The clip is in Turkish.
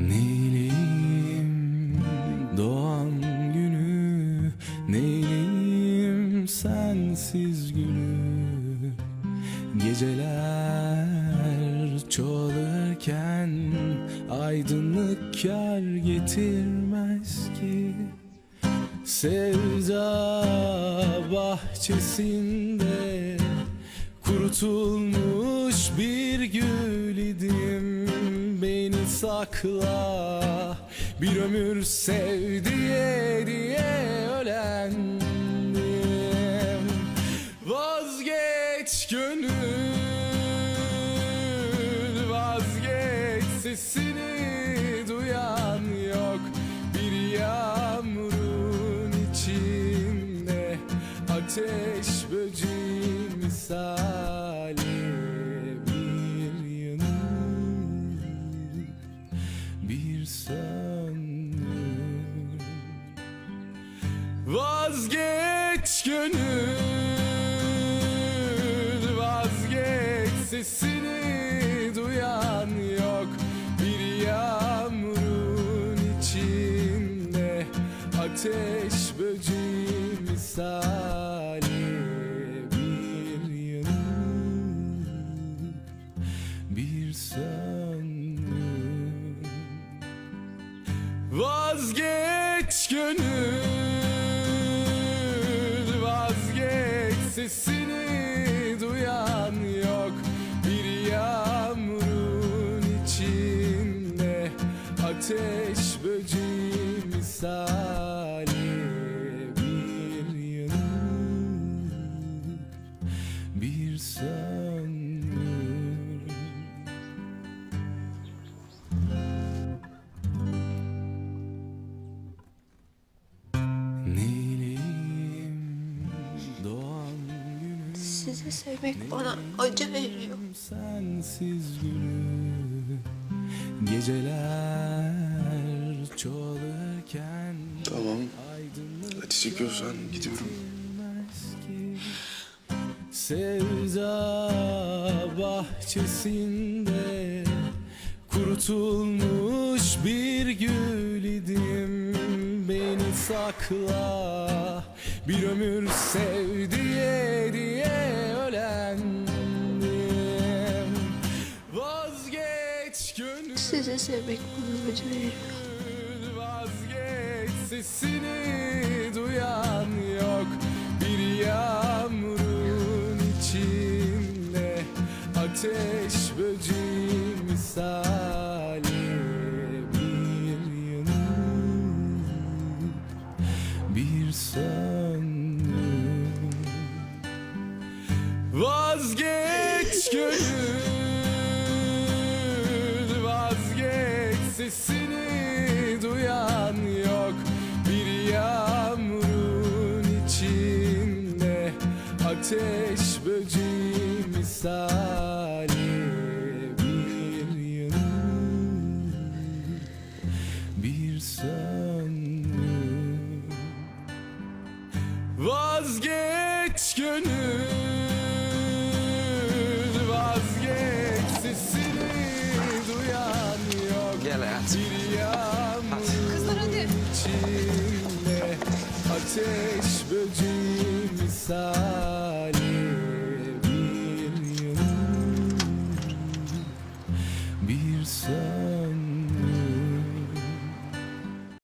Neyleyim doğan günü? Neyleyim sensiz gülü Geceler çoğalırken Aydınlık kar getirmez ki. Sevda bahçesinde Kurutulmuş bir gül idim. Beni sakla Bir ömür sev diye diye Vazgeç gönül Vazgeç gönül Vazgeç. Sesini duyan yok. Bir yağmurun içinde Ateş böceği misali Bir yanıp bir söndür Vazgeç gönül Ateş böceği misali Bir yanıp bir söndür Neyleyim doğan günü Sizi sevmek bana acı veriyor. sensiz gülü Geceler çoğalırken Tamam. Hadi çekiyorsan gidiyorum. Sevda bahçesinde Kurutulmuş bir gül idim Beni sakla Bir ömür sev diye Sizi sevmek bana acı veriyor. Vazgeç sesini duyan yok Bir yağmurun içinde Ateş böceği misali Ateş böceği misali Bir yanıp bir söndür Vazgeç gönül Vazgeç sesini duyan yok. Gel hayatım. Bir içinde Ateş böceği misali